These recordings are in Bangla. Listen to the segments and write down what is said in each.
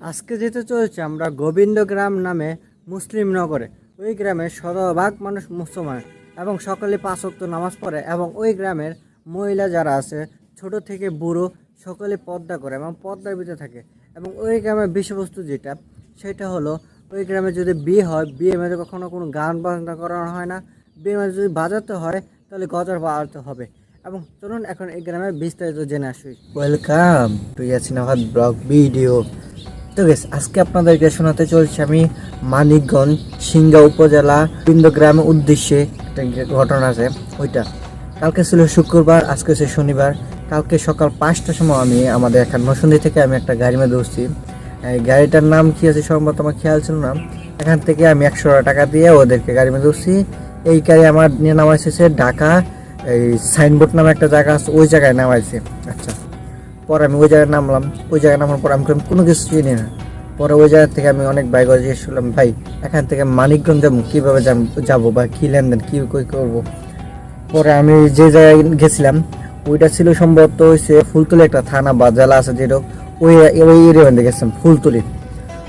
আজকে যেতে চলেছে আমরা গোবিন্দ গ্রাম নামে মুসলিম নগরে। ওই গ্রামের শতভাগ মানুষ মুসলমান এবং সকলে পাঁচ ওয়াক্ত নামাজ পড়ে এবং ওই গ্রামের মহিলা যারা আছে, ছোট থেকে বুড়ো, সকলে পর্দা করে এবং পর্দার ভিতরে থাকে। এবং ওই গ্রামের বিষয়বস্তু যেটা, সেটা হলো ওই গ্রামে যদি বিয়ে হয় বিয়ে মেয়েদের কখনো কোনো গান বাজনা করানো হয় না। বিয়ে মেয়ে যদি বাজাতে হয়, তাহলে গজর বাজাতে হবে। এবং চলুন এখন এই গ্রামের বিস্তারিত জেনে আসি। Welcome to Yasinabad blog video তো গেস আজকে আপনাদেরকে শোনাতে চলছি আমি মানিকগঞ্জ সিংগা উপজেলা গ্রামের উদ্দেশ্যে একটা ঘটনা আছে, ওইটা। কালকে ছিল শুক্রবার, আজকে হচ্ছে শনিবার। কালকে সকাল পাঁচটার সময় আমি আমাদের এখান নসুন্দি থেকে আমি একটা গাড়ি মেয়ে এই গাড়িটার নাম কি আছে সম্ভবত আমার খেয়াল ছিল না। এখান থেকে আমি একশো টাকা দিয়ে ওদেরকে গাড়ি মেয়ে ধরছি এই গাড়ি আমার নিয়ে নামাইছে ঢাকা, এই সাইনবোর্ড নামে একটা জায়গা আছে, ওই জায়গায় নামাইছে। আচ্ছা। পরে আমি ওই জায়গায় নামলাম, ওই জায়গায় নামার পর আমি কোনো কিছু চিনি না। পরে ওই জায়গা থেকে আমি অনেক বাইক জিজ্ঞেস করলাম, ভাই, এখান থেকে মানিকগঞ্জ যাব, কীভাবে যাব বা কী লেনদেন, কী কী করব? পরে আমি যে জায়গায় গেছিলাম, ওইটা ছিল সম্ভবত হয়েছে ফুলতলি একটা থানা বা জেলা আছে যেটা ওই ওই এরিয়া গেছিলাম, ফুলতলি।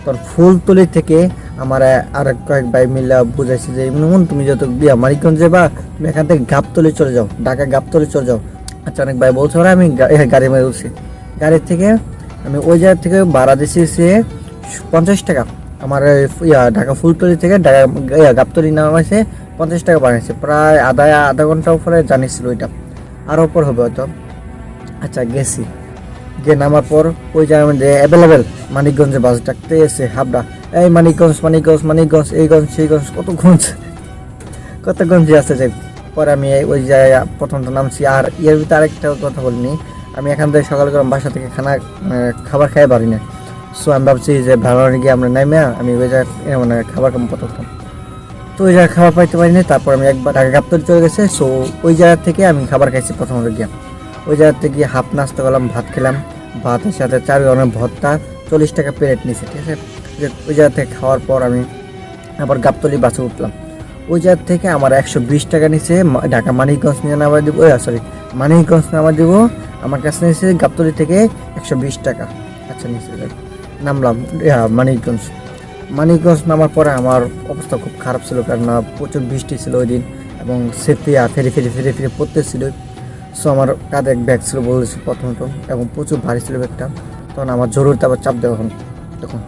তোর ফুলতলি থেকে আমার আর কয়েক ভাই মিলে বুঝাইছে যে মন তুমি যত বিয়া মানিকগঞ্জ বা তুমি এখান থেকে গাবতলি চলে যাও, ঢাকা গাবতলি চলে যাও। আচ্ছা অনেক ভাই বলছে, ওরা, আমি গাড়ি মেরে উঠছি। গাড়ির থেকে আমি ওই জায়গা থেকে ভাড়া দিয়েছি সে পঞ্চাশ টাকা। আমার ইয়া ঢাকা ফুলতলি থেকে ঢাকা গাবতলি নামাইছে পঞ্চাশ টাকা বানিয়েছে প্রায় আধা আধা ঘণ্টা উপরে জানিয়েছিল ওইটা। আরও উপর হবে হয়তো। আচ্ছা গেছি। গিয়ে নামার পর ওই জায়গার মধ্যে অ্যাভেলেবেল মানিকগঞ্জে বাস ডাকতে এসে হাবড়া। এই মানিকগঞ্জ মানিকগঞ্জ মানিকগঞ্জ, এই গঞ্জ, সেই গঞ্জ, কত গঞ্জ, কত গঞ্জে আছে যে? পরে আমি ওই জায়গায় প্রথমটা নামছি। আর এর ভিতরে আরেকটা কথা বলিনি। আমি এখান থেকে সকাল করে বাসা থেকে খানা মানে খাবার খাই পারি না। সো আমি ভাবছি যে ভালো গিয়ে আমরা নামে আমি ওই জায়গায় মানে খাবার কম প্রথম তো ওই জায়গায় খাবার পাইতে পারিনি, তারপর আমি একবার ঢাকা গাপ্তর চলে গেছে। সো ওই জায়গা থেকে আমি খাবার খাইছি প্রথমত গিয়ে। ওই জায়গা থেকে গিয়ে হাফ নাস্তা করলাম, ভাত খেলাম। ভাতের সাথে চার ধরনের ভর্তা, চল্লিশ টাকা প্লেট নিয়েছে, ঠিক আছে? ওই জায়গা থেকে খাওয়ার পর আমি আবার গাবতলি বাসে উঠলাম। ওই জায়গা থেকে আমার একশো বিশ টাকা নিচে ঢাকা মানিকগঞ্জ নিয়ে নামা দিব সরি মানিকগঞ্জ নামা দিব আমার কাছে নিয়েছে গাবতলি থেকে একশো বিশ টাকা। আচ্ছা নিচে নামলাম মানিকগঞ্জ। মানিকগঞ্জ নামার পরে আমার অবস্থা খুব খারাপ ছিল, কারণ প্রচুর বৃষ্টি ছিল ওই দিন এবং সেফিয়া ফেরি ফেরি ফেরি ফেরি পড়তেছিল সো আমার কাঁধে এক ব্যাগ ছিল বলেছি প্রথমত এবং প্রচুর ভারী ছিল ব্যাগটা তখন আমার জরুরিতে আবার চাপ দেয় তখন তখন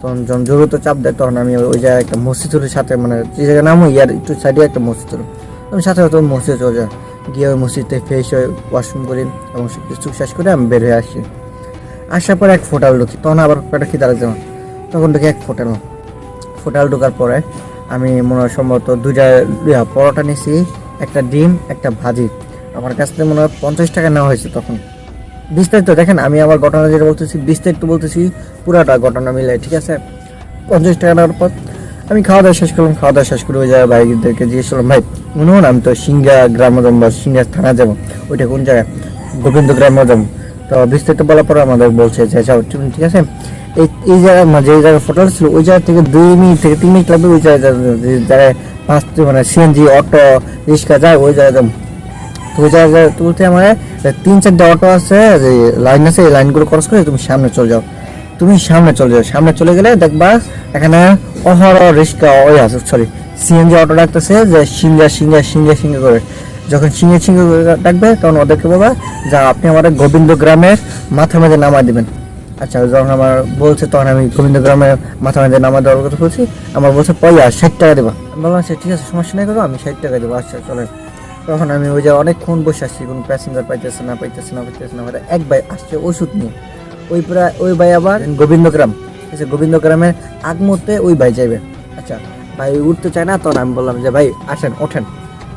তখন যখন জরুরিতে চাপ দেয়, তখন আমি ওই জায়গায় একটা মসজিদের সাথে মানে যে জায়গায় নামো, ইয়ার একটু সাইডে একটা মসজিদ আমি সাথে সাথে মসজিদে চলে যাই। গিয়ে ওই মসজিদে ফ্রেশ হয়ে ওয়াশরুম করি এবং কিছু শেষ করে আমি বের হয়ে আসি। আসার পর এক ফোটাল ঢুকি, তখন আবার একটা খিদা লাগছে আমার। তখন ঢুকে এক ফোটাল। ফোটাল ঢোকার পরে আমি মনে হয় সম্ভবত দুইটা পরোটা নিয়েছি একটা ডিম, একটা ভাজি। আমার কাছ থেকে মনে হয় পঞ্চাশ টাকা নেওয়া হয়েছে তখন। বিস্তারিত দেখেন, আমি আমার ঘটনা যেটা বলতেছি, বিস্তারিত বলতেছি, পুরাটা ঘটনা মিলে ঠিক আছে? পঞ্চাশ টাকা নেওয়ার পর আমি খাওয়া দাওয়া শেষ করলাম, খাওয়া দাওয়া শেষ করে ওই জায়গায় ভাইদেরকে জিজ্ঞেস করলাম ভাই মনে হন আমি তো সিঙ্গা গ্রামে যাব বা সিংহা থানা যাব। ওইটা কোন জায়গায়? গোবিন্দ গ্রামে যাব তো বিস্তারিত বলার পরে আমাদের বলছে যে যাও তুমি ঠিক আছে? এই এই জায়গায় মানে যে জায়গায় ফটো ছিল ওই জায়গা থেকে দুই মিনিট থেকে তিন মিনিট লাগবে ওই জায়গায় পাঁচ মানে সিএনজি অটো রিক্সা যায়, ওই জায়গায় তো ওই জায়গায় তুলতে আমার তিন চারটে অটো আছে, যে লাইন আছে, এই লাইনগুলো ক্রস করে তুমি সামনে চলে যাও। তুমি সামনে চলে যাও। সামনে চলে গেলে দেখবা এখানে অহর রিক্সা ওই আছে সরি সিএনজি অটো ডাকতেছে যে সিঙ্গা সিঙ্গা সিঙ্গা সিঙ্গা করে। যখন সিঙ্গে সিঙ্গে ডাকবে, তখন ওদেরকে বলবা, যা, আপনি আমাদের গোবিন্দ গ্রামের মাথা মেঝে নামা দিবেন। আচ্ছা যখন আমার বলছে, তখন আমি গোবিন্দ গ্রামের মাথা মেঝে নামা দেওয়ার কথা বলছি। আমার বলছে পয়সা ষাট টাকা দেবা। আমি বললাম আচ্ছা ঠিক আছে, সমস্যা নেই করো আমি ষাট টাকা দেবো। আচ্ছা চলেন। তখন আমি ওই যে অনেকক্ষণ বসে আসছি কোনো প্যাসেঞ্জার পাইতেছে না পাইতেছে না পাইতেছে না এক ভাই আসছে ওষুধ নিয়ে। ওই প্রায়, ওই ভাই আবার গোবিন্দগ্রাম ঠিক আছে গোবিন্দগ্রামের আগ মুহূর্তে ওই ভাই যাইবে। আচ্ছা ভাই উঠতে চায় না, তখন আমি বললাম যে, ভাই, আসেন, ওঠেন।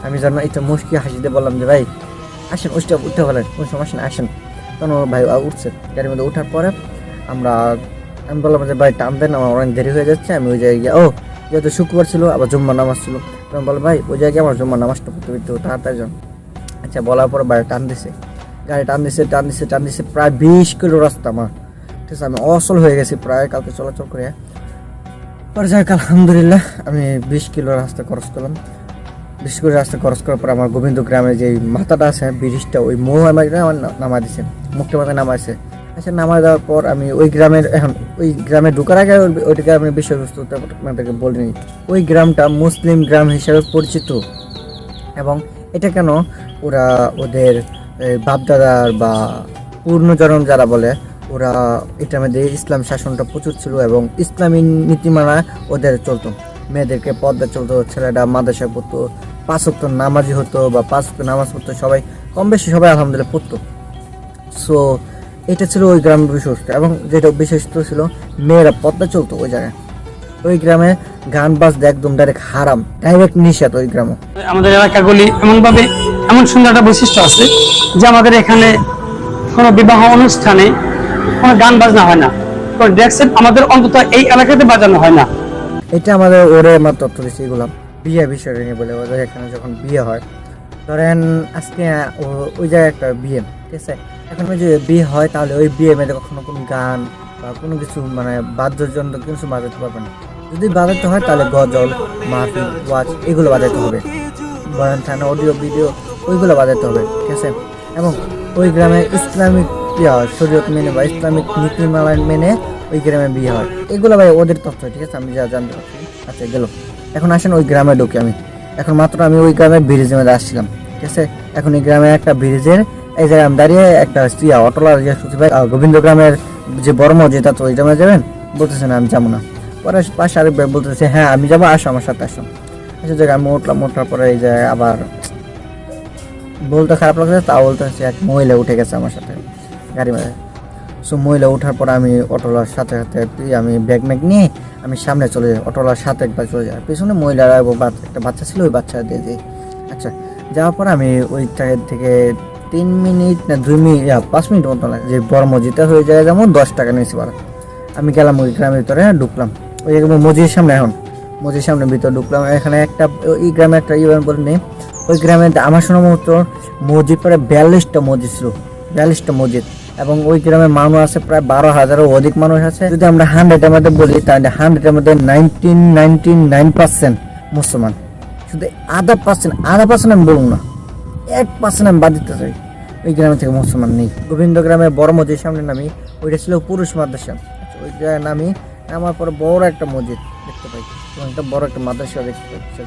আমি যেন একটু মুশকি হাসিতে বললাম যে, ভাই, আসেন উঠতে উঠতে বলেন কোনো সমস্যা না আসেন। তখন ভাই উঠছে। গাড়ির মধ্যে ওঠার পরে আমরা, আমি বললাম যে, ভাই, টান দেন, আমার অনেক দেরি হয়ে যাচ্ছে। আমি ওই জায়গায় গিয়ে, ও, যেহেতু শুক্রবার ছিল, আবার জুম্মা নামাজ ছিল। তখন বললাম, ভাই, ওই জায়গায় আমার জুম্মা নামাজটা পড়তে একটু তাড়াতাড়ি যান। আচ্ছা বলার পরে ভাই টান দিছে। গাড়ি টান দিছে টান দিছে টান দিছে, প্রায় বিশ কিলো রাস্তা আমার। ঠিক আছে, আমি অসল হয়ে গেছি, প্রায় কালকে চলাচল করে। পরে যাই আলহামদুলিল্লাহ, আমি বিশ কিলো রাস্তা খরচ করলাম। বিশ কিলো রাস্তা খরচ করার পর আমার গোবিন্দ গ্রামে যে মাথাটা আছে, ব্রিজটা, ওই মৌ আমার আমার নামা দিছে, মুখটা মাথায় নামাইছে। আচ্ছা নামাজ দেওয়ার পর আমি ওই গ্রামের এখন ওই গ্রামে ঢোকার আগে ওই- গ্রামের বিষয়বস্তুটা আপনাদেরকে বলিনি ওই গ্রামটা মুসলিম গ্রাম হিসেবে পরিচিত। এবং এটা কেন? ওরা ওদের বাপদাদার বা পূর্ণজনম যারা বলে ওরা এটার মধ্যে ইসলাম শাসনটা প্রচুর ছিল এবং ইসলামী নীতিমালা ওদের চলতো। মেয়েদেরকে পর্দা চলতো, ছেলেরা মাদ্রাসা পড়তো, পাঁচ ওয়াক্ত নামাজি হতো বা পাঁচ ওয়াক্ত নামাজ পড়তো, সবাই কম বেশি সবাই আলহামদুলিল্লাহ পড়তো। সো এটা ছিল ওই গ্রামের বিশিষ্ট এবং যেটা বিশিষ্ট ছিল, মেয়েরা পর্দা চলতো ওই জায়গায়। ওই গ্রামে গান বাজ একদম ডাইরেক্ট হারাম ডাইরেক্ট নিষেধ ওই গ্রামে। আমাদের এলাকাগুলি এমনভাবে এমন সুন্দর একটা বৈশিষ্ট্য আছে যে আমাদের এখানে কোনো বিবাহ অনুষ্ঠানে কোনো গান বাজনা হয় না। কোনো ডেক্সেট আমাদের অন্তত এই এলাকাতে বাজানো হয় না। এটা আমাদের ওরে আমার তথ্য দিচ্ছে এগুলো। বিয়ে বিষয়টা নিয়ে বলে ওদের এখানে যখন বিয়ে হয়, ধরেন আজকে ওই জায়গায় একটা বিয়ে, ঠিক আছে? এখন ওই যে বিয়ে হয়, তাহলে ওই বিয়ে মেয়েতে কখনো কোনো গান বা কোনো কিছু মানে বাদ্যযন্ত্র কিছু বাজাতে পারবে না। যদি বাজাতে হয়, তাহলে গজল মাহফিল ওয়াচ এগুলো বাজাতে হবে। বয়ান থানা অডিও, ভিডিও, ওইগুলো বাজাতে হবে, ঠিক আছে? এবং ওই গ্রামে ইসলামিক ইয়া শরীয়ত মেনে বা ইসলামিক নীতিমালা মেনে ওই গ্রামে বিয়ে হয়। এগুলো ভাই ওদের তথ্য, ঠিক আছে? আমি যা জানতে পারছি। আচ্ছা গেল। এখন আসেন ওই গ্রামে ঢুকে আমি। এখন মাত্র আমি ওই গ্রামের ব্রিজের মধ্যে আসছিলাম, ঠিক আছে? এখন এই গ্রামে একটা ব্রিজের এই জায়গায় আমি দাঁড়িয়ে একটা ইয়া অটোলার ইয়া শুনছি ভাই গোবিন্দ গ্রামের যে বড় মসজিদ আছে, ওই গ্রামে যাবেন? বলতেছে না, আমি যাব না। পরে পাশে আরেক ভাই বলতেছে হ্যাঁ আমি যাব, আসো আমার সাথে, আসো। আচ্ছা জায়গায় আমি উঠলাম ওঠার পরে এই যে আবার বলতে খারাপ লাগছে তা বলতে হচ্ছে এক মহিলা উঠে গেছে আমার সাথে। গাড়ি মাঝে সো মহিলা ওঠার পর আমি অটোলার সাথে সাথে আমি ব্যাগ ম্যাগ নিয়ে আমি সামনে চলে যাই অটোলার সাথে একবার চলে যাই। পিছনে মহিলারা একটা বাচ্চা ছিল ওই বাচ্চা দিয়ে দিই। আচ্ছা যাওয়ার পর আমি ওই জায়গা থেকে তিন মিনিট না দুই মিনিট ইয়া, পাঁচ মিনিট মতো লাগে। যে বড় মসজিদটা হয়ে যায় যেমন দশ টাকা নিয়েছি ভাড়া। আমি গেলাম ওই গ্রামের ভিতরে ঢুকলাম। ওই মসজিদের সামনে এখন। মসজিদের সামনে ভিতরে ঢুকলাম। এখানে একটা ওই গ্রামে একটা ইভেন্ট বলে নেই। ওই গ্রামে আমার শোনা মতো মসজিদ পরে বিয়াল্লিশটা মসজিদ ছিল। বিয়াল্লিশটা মসজিদ। এবং ওই গ্রামে মানুষ আছে প্রায় বারো হাজারও অধিক মানুষ আছে। যদি আমরা হান্ড্রেডের মধ্যে বলি তাহলে হান্ড্রেডের মধ্যে নাইনটিন নাইনটি নাইন পার্সেন্ট মুসলমান। শুধু আধা পার্সেন্ট আধা পার্সেন্ট আমি বলব না এক পার্সেন্ট আমি বাদ দিতে চাই। ওই গ্রামে থেকে মুসলমান নেই। গোবিন্দ গ্রামের বড় মসজিদ সামনে নামি ওইটা ছিল পুরুষ মাদ্রাসা। আচ্ছা, ওই জায়গায় নামি নামার পরে বড় একটা মসজিদ দেখতে পাই। এবং একটা বড় একটা মাদ্রাসা দেখতে পাচ্ছি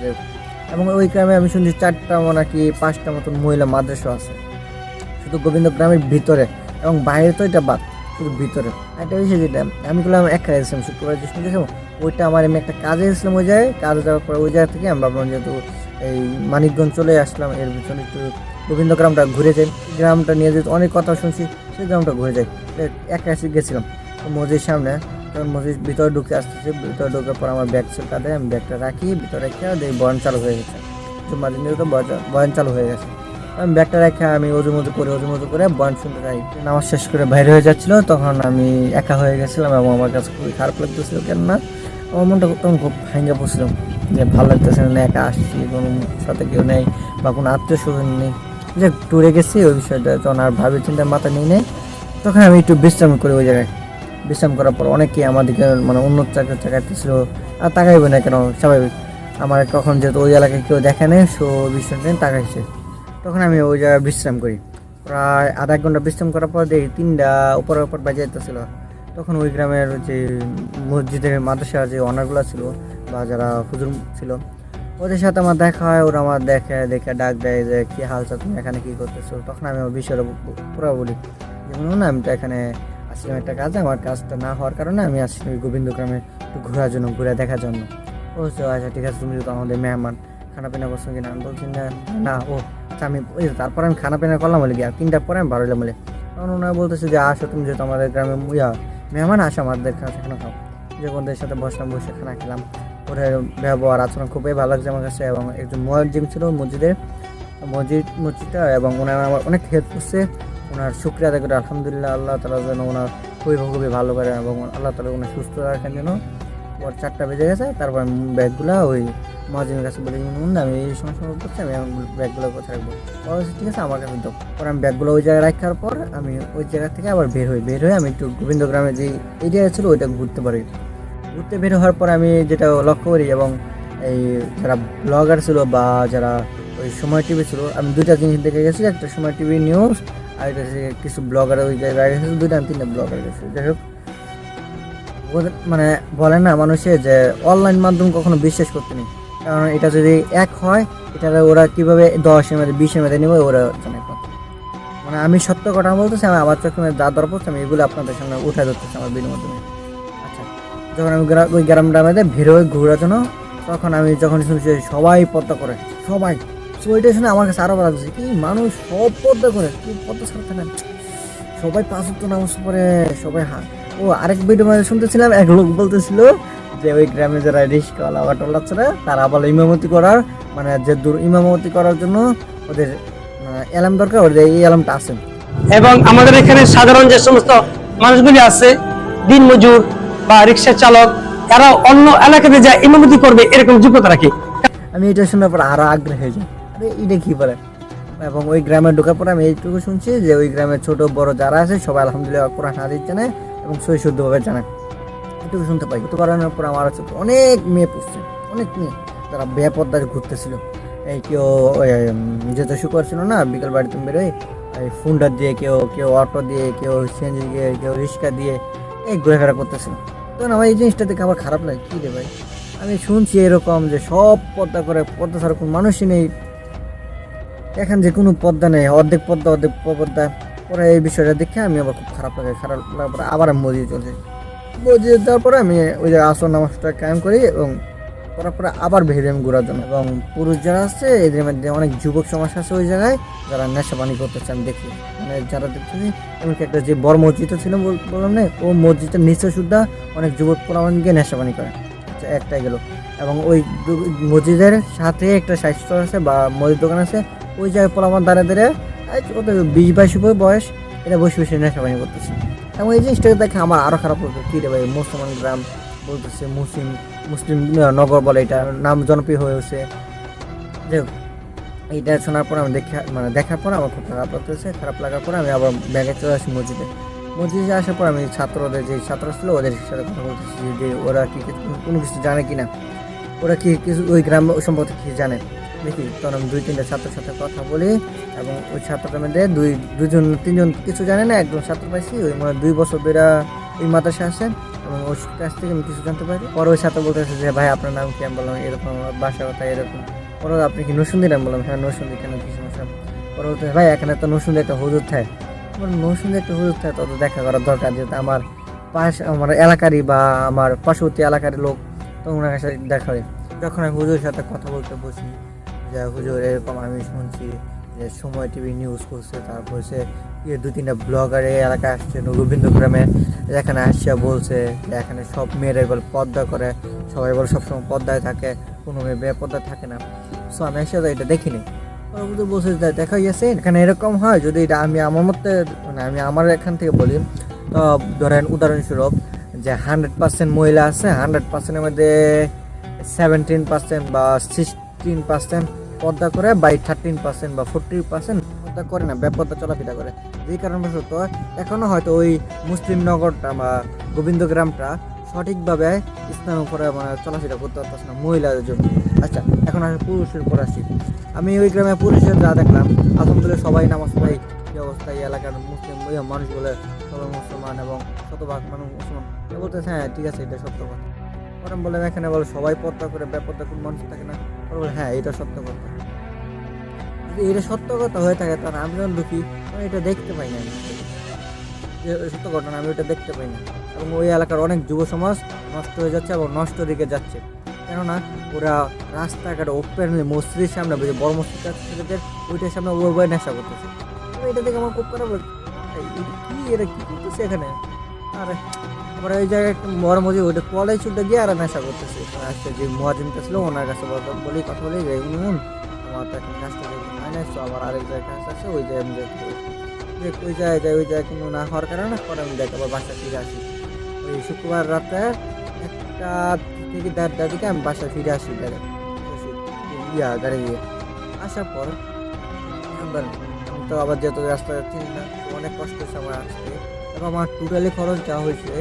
এবং ওই গ্রামে আমি শুনছি চারটা নাকি পাঁচটা মতন মহিলা মাদ্রাসা আছে। শুধু গোবিন্দ গ্রামের ভিতরে এবং বাইরে তো এটা বাদ শুধু ভিতরে। একটা বিষয় যেটা, আমি বললাম, একা গেছিলাম শুক্রবার যে ওইটা আমার এমনি একটা কাজে এসেছিলাম ওই জায়গায়, কাজে যাওয়ার পরে ওই জায়গা থেকে আমি ভাবলাম যেহেতু এই মানিকগঞ্জ চলে আসলাম, এর ভিতরে একটু গোবিন্দ গ্রামটা ঘুরে যাই। গ্রামটা নিয়ে যেহেতু অনেক কথা শুনছি, সেই গ্রামটা ঘুরে যাই। এক এসে গেছিলাম মসজিদ সামনে, তখন মসজিদ ভিতরে ঢুকে আসতেছে, ভিতরে ঢোকার পর আমার ব্যাগ ছিল কাঁধে আমি ব্যাগটা রাখি, ভিতরে রেখে দেখি বয়ান চালু হয়ে গেছে। জুম্মার দিনে তো বয়ান চালু হয়ে গেছে। আমি ব্যাগটা রেখে আমি ওজু মজু করে ওজু মজু করে বয়ান শুনতে যাই। নামাজ শেষ করে বাইরে হয়ে যাচ্ছিল, তখন আমি একা হয়ে গেছিলাম এবং আমার কাছে খুবই খারাপ লাগতেছিল কেন না আমার মনটা তখন খুব ভেঙে পড়ছিলাম যে ভালো লাগতেছে না, একা আসছি, কোনো সাথে কেউ নেই বা কোনো আত্মীয় স্বজন নেই। যে ট্যুরে গেছি, ওই বিষয়টা তখন আর ভাবে চিন্তা মাথা নিয়ে নেই। তখন আমি একটু বিশ্রাম করি ওই জায়গায়। বিশ্রাম করার পর অনেকেই আমাদেরকে মানে অন্য চাকরি চাকাইতেছিল আর তাকাইবে না কেন, স্বাভাবিক। আমার কখন যেহেতু ওই এলাকায় কেউ দেখে নেই, সো নিয়ে তাকাইছে। তখন আমি ওই জায়গায় বিশ্রাম করি। প্রায় আধা ঘণ্টা বিশ্রাম করার পর দেখি তিনটা উপর উপর বাজে যেতেছিল তখন ওই গ্রামের যে মসজিদের মাদ্রাসার যে অনারগুলো ছিল বা যারা হুজুর ছিল, ওদের সাথে আমার দেখা হয়, ওরা আমার দেখে দেখে ডাক দেয় যে, কি হালচাল, তুমি এখানে কী করতেছো? তখন আমি বিষয়টা পু- পুরো বলি। যেমন না, আমি তো এখানে আসছিলাম একটা কাজ, আমার কাজটা না হওয়ার কারণে আমি আসছি ওই গোবিন্দ গ্রামে একটু ঘোরার জন্য, ঘুরে দেখার জন্য। ও আচ্ছা ঠিক আছে, তুমি তো আমাদের মেহমান। খানা পিনা করছ কিনা? আমি বলছি, না না, ও আচ্ছা আমি তারপর আমি খানা পিনা করলাম, বলে আর তিনটার পরে আমি বারোলাম বলে। তখন ওনারা বলতেছে যে, আসো তুমি যেহেতু আমাদের গ্রামে ইয়া, মেহমান আসো, আমাদের খানা খাও। যে ওদের সাথে বসলাম, বসে খানা খেলাম। ওদের ব্যবহার, আচরণ খুবই ভালো লাগছে আমার কাছে এবং একজন মসজিদ ছিল মসজিদের, মসজিদ, মসজিদটা এবং ওনার আমার অনেক হেল্প করছে। ওনার শুক্রিয়া আদায় করে আলহামদুলিল্লাহ, আল্লাহ তালা যেন ওনার খুবই খুবই ভালো করে এবং আল্লাহ তালা ওনার সুস্থ রাখেন যেন। ওর চারটা বেজে গেছে তারপর আমি ব্যাগগুলো ওই মহাজিনের কাছে বলে "হুম, আমি এই সমস্যা করছি আমি ব্যাগগুলো কোথায় রাখব? বলছে, ঠিক আছে আমার কাছে পরে আমি ব্যাগগুলো ওই জায়গায় রাখার পর আমি ওই জায়গা থেকে আবার বের হই। বের হয়ে আমি একটু গোবিন্দ গ্রামে যে এরিয়া ছিল ওইটা ঘুরতে পারি। ঘুরতে বের হওয়ার পর আমি যেটা লক্ষ্য করি এবং এই যারা ব্লগার ছিল বা যারা ওই সময় টিভি ছিল আমি দুইটা জিনিস দেখে গেছি একটা সময় টিভি নিউজ আর হচ্ছে কিছু ব্লগার ওই জায়গায় দুইটা আমি তিনটা ব্লগার গেছি। যাই হোক মানে বলে না মানুষে যে অনলাইন মাধ্যম কখনো বিশ্বাস করতে নেই। কারণ এটা যদি এক হয়, এটা ওরা কীভাবে দশের মধ্যে বিশের মধ্যে নেবে, ওরা জানে মানে আমি সত্য কথা বলতেছি, আমি আমার চোখে যা দরকার পড়ছে, আমি এগুলো আপনাদের সামনে উঠে ধরতেছি আমার মাধ্যমে। আচ্ছা যখন আমি ওই গ্রাম গ্রামে ভিড় হয়ে ঘোরার জন্য তখন আমি যখন শুনছি সবাই পদ্মা করে, সবাই। ওইটা শুনে আমার কাছে আরও ভালো লাগছে কি মানুষ সব পদ্মা করে, কি পদ্মা ছাড়তে না। সবাই পাঁচ নামাজ পরে সবাই হা ও আরেক ভিডিও মানে শুনতেছিলাম এক লোক বলতেছিল যে ওই গ্রামে যারা রিস্কওয়ালা টোল্লাচ্ছরা তারা বলে ইমামতি করার মানে যে দূর ইমামতি করার জন্য ওদের অ্যালার্ম দরকার ওদের এই অ্যালার্মটা আছে। এবং আমাদের এখানে সাধারণ যে সমস্ত মানুষগুলি আছে দিনমজুর বা রিক্সা চালক এরা অন্য এলাকাতে যায় ইমামতি করবে এরকম যোগ্যতা রাখে। আমি এটা শোনার পর আরও আগ্রহ হয়ে যাই। আরে এটা কি বলে? এবং ওই গ্রামে ঢোকার পর আমি এইটুকু শুনছি যে ওই গ্রামের ছোট বড় যারা আছে সবাই আলহামদুলিল্লাহ কোরআন হাদিস জানে। এবং সই শুদ্ধভাবে জানে। এটুকু শুনতে পাই। তো করানোর পর আমার হচ্ছে অনেক মেয়ে পুষছে অনেক মেয়ে। যারা বেপদ্দায় ঘুরতেছিল। এই কেউ উম, যেতে শুকর ছিল না বিকেল বাড়িতে বেরোয় এই ফুন্ডার দিয়ে কেউ কেউ অটো দিয়ে কেউ সিএনজি দিয়ে কেউ রিক্সা দিয়ে এই ঘোরাফেরা করতেছিল। তখন আমার এই জিনিসটা দেখে আমার খারাপ লাগে। কী রে ভাই? আমি শুনছি এরকম যে সব পদ্মা করে পদ্মা ছাড়া কোনো মানুষই নেই। এখন যে কোনো পদ্মা নেই। অর্ধেক পদ্মা অর্ধেক পদ্মা পরে এই বিষয়টা দেখে আমি আবার খুব খারাপ লাগে, খারাপ লাগার পরে আবার আমি মসজিদ চলছে মসজিদ যাওয়ার পরে আমি ওই যে আসর নামাজটা কায়েম করি এবং করার পরে আবার বেরিয়ে আমি ঘোরার জন্য। এবং পুরুষ যারা আছে, এদের মধ্যে অনেক যুবক সমাজ আছে ওই জায়গায়, যারা নেশা পানি করতেছে আমি দেখি। মানে যারা দেখতেছি এমনকি একটা যে বড় মসজিদটা ছিল বললাম না, ও মসজিদের নিচে সুদ্ধা অনেক যুবক পোলামান গিয়ে নেশা পানি করে। আচ্ছা একটাই গেল। এবং ওই মসজিদের সাথে একটা স্বাস্থ্য আছে বা মসজিদ দোকান আছে, ওই জায়গায় পোলামান দাঁড়িয়ে দাঁড়িয়ে কত বিশ বাইশ উপর বয়স এটা বসে বসে নেশা পানি করতেছে। এবং এই জিনিসটাকে দেখে আমার আরও খারাপ লাগতো কী রে ভাই মুসলমান গ্রাম বলতেছে মুসলিম মুসলিম নগর বলে এটা নাম জনপ্রিয় যাই হোক, এইটা শোনার পর আমি দেখা মানে দেখার পর আমার খুব খারাপ লাগতেছে। খারাপ লাগার পর আমি আবার ব্যাগে চলে আসি মসজিদে। মসজিদে আসার পর আমি ছাত্রদের যে ছাত্র ছিল ওদের সাথে কথা বলতেছি যে ওরা কি কি- কোনো কিছু জানে কি না ওরা কি কিছু ওই গ্রাম সম্পর্কে কি জানে? দেখি তখন আমি দুই, তিনটা ছাত্রের সাথে কথা বলি এবং ওই ছাত্রটার মধ্যে দুই দুজন তিনজন কিছু জানে না, একজন ছাত্র পাইছি, ওই মানে দুই বছর ধরে ওই মাদ্রাসা আসেন এবং ওর কাছ থেকে আমি কিছু জানতে পারি। পরে ওই ছাত্র বলতেছে যে, ভাই, আপনার নাম কি? আমি বললাম, এরকম বাসা কথা এরকম। পরে আপনি কি নসুন্দির আমি বললাম হ্যাঁ নসুন্দি কেন কি সমস্যা? পরে বলতেছে, ভাই, এখানে তো নসুন্দি একটা হুজুর থাকে। আমার নসুন্দি একটা হুজুর থাকে তত দেখা করার দরকার যেহেতু আমার পাশ, আমার এলাকারই বা আমার পার্শ্ববর্তী এলাকার লোক, তো ওনার কাছে দেখা হয়। যখন আমি হুজুরের সাথে কথা বলতে বসি যে হুজুর, এরকম আমি শুনছি যে সময় টিভি নিউজ করছে, তারপর সে দু তিনটা ব্লগার এলাকায় আসছে, রবীন্দ্রগ্রামে এখানে আসছে, বলছে এখানে সব মেয়েরা বলে পর্দা করে, সবাই বলে সবসময় পর্দায় থাকে, কোনো মেয়ে বেপর্দা থাকে না। সো আমি একসাথে এটা দেখিনি। পরবর্তী বলছে দেখা গেছে, এখানে এরকম হয়, যদি এটা আমি আমার মতে মানে আমি আমার এখান থেকে বলি, তো ধরেন উদাহরণস্বরূপ যে হান্ড্রেড পার্সেন্ট মহিলা আছে হান্ড্রেড পার্সেন্টের মধ্যে সেভেন্টিন পার্সেন্ট বা সিক্সটিন পার্সেন্ট পর্দা করে বাই থার্টিন পার্সেন্ট বা ফোরটি পার্সেন্ট পর্দা করে না, বেপর্দা চলাফেরা করে। যেই কারণবশত এখনও হয়তো ওই মুসলিম নগরটা বা গোবিন্দ গ্রামটা সঠিকভাবে ইসলাম করে মানে চলাফেরা করতে পারতেছে না, মহিলাদের জন্য। আচ্ছা এখন আমি পুরুষের উপর আসি। আমি ওই গ্রামে পুরুষের যা দেখলাম, আলহামদুলিল্লাহ সবাই নামাজ পড়াই কি অবস্থা এই এলাকার মুসলিম মানুষ বলে সবাই মুসলমান এবং শতভাগ মানুষ মুসলমান। বলতেছে হ্যাঁ ঠিক আছে, এটা সত্য কথা। পরে বলে এখানে বলে সবাই পর্দা করে বেপর্দা কোন মানুষ থাকে না। পরে বলে হ্যাঁ এটা সত্য কথা। যদি এটা সত্য কথা হয়ে থাকে তাহলে আমি যখন দুঃখী আমি এটা দেখতে পাই না। যে সত্য ঘটনা আমি ওটা দেখতে পাই না। এবং ওই এলাকার অনেক যুব সমাজ নষ্ট হয়ে যাচ্ছে এবং নষ্ট দিকে যাচ্ছে। কেননা ওরা রাস্তাঘাটে ওপেনলি মসজিদের সামনে যে বড় মসজিদ আছে ছেলেদের ওইটার সামনে ওই বই নেশা করতেছে। এটা দেখে আমার খুব খারাপ এই, এটা কি করতেছে এখানে? আরে আবার ওই জায়গায় একটা মসজিদ ওইটা কলেজ ছুটে গিয়ে আর নেশা করতেছে আজকে যে মহাজিনটা ছিল, ওনার কাছে বলি কথা বলি যে আমার তো এখন কাজটা যেহেতু হয় না আবার আরেক জায়গায় কাজ আছে, ওই জায়গায় আমি হবে। যে ওই জায়গায় যাই, ওই জায়গায় কিন্তু না হওয়ার কারণে পরে আমি দেখ আবার বাসা ফিরে আসি। ওই শুক্রবার রাতে একটা থেকে দেড়টার দিকে আমি বাসা ফিরে আসি ডাইরেক্ট ইয়া, গাড়ি দিয়ে আসার পর, আমি তো আবার যেহেতু রাস্তা চিনি না অনেক কষ্টের সময় আসছে এবং আমার টোটালি খরচ যা হয়েছে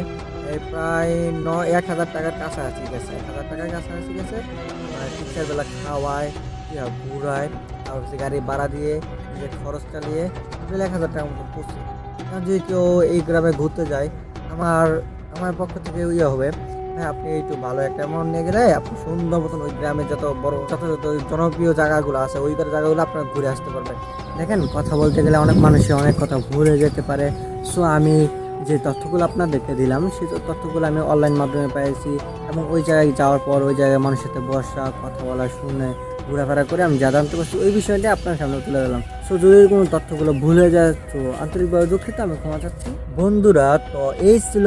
প্রায় ন এক হাজার টাকার কাছাকাছি গেছে। এক হাজার টাকার কাছাকাছি গেছে মানে তিন বেলা খাওয়ায় ঘুরায়, তারপর হচ্ছে গাড়ি ভাড়া দিয়ে যে খরচ চালিয়ে টোটালি এক হাজার টাকার মতো পড়ছে আর যদি কেউ এই গ্রামে ঘুরতে যায়, আমার আমার পক্ষ থেকে ইয়ে হবে হ্যাঁ আপনি একটু ভালো একটা অ্যামাউন্ট নিয়ে গেলে, আপনি সুন্দর মতন ওই গ্রামে যত বড়, যত যত জনপ্রিয় জায়গাগুলো আছে, ওই জায়গাগুলো আপনারা ঘুরে আসতে পারবেন। দেখেন, কথা বলতে গেলে অনেক মানুষের অনেক কথা ভুলে যেতে পারে। সো আমি যে তথ্যগুলো আপনাদেরকে দিলাম সেই তথ্যগুলো আমি অনলাইন মাধ্যমে পেয়েছি এবং ওই জায়গায় যাওয়ার পর ওই জায়গায় মানুষের সাথে বসা, কথা বলা, শুনে, ঘোরাফেরা করে আমি যা জানতে পারছি। ওই বিষয়টা আপনার সামনে তুলে দিলাম সো যদি কোনো তথ্যগুলো ভুলে যায়, তো আন্তরিকভাবে দুঃখিত, আমি ক্ষমা চাচ্ছি। বন্ধুরা, তো এই ছিল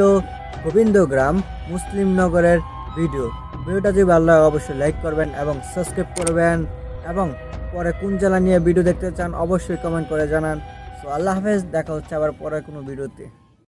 গোবিন্দগ্রাম মুসলিম নগরের ভিডিও। ভিডিওটা যদি ভালো লাগে, অবশ্যই লাইক করবেন এবং সাবস্ক্রাইব করবেন। এবং পরে কোন জেলা নিয়ে ভিডিও দেখতে চান, অবশ্যই কমেন্ট করে জানান। তো আল্লাহ হাফেজ দেখা হচ্ছে আবার পরে কোনো ভিডিওতে।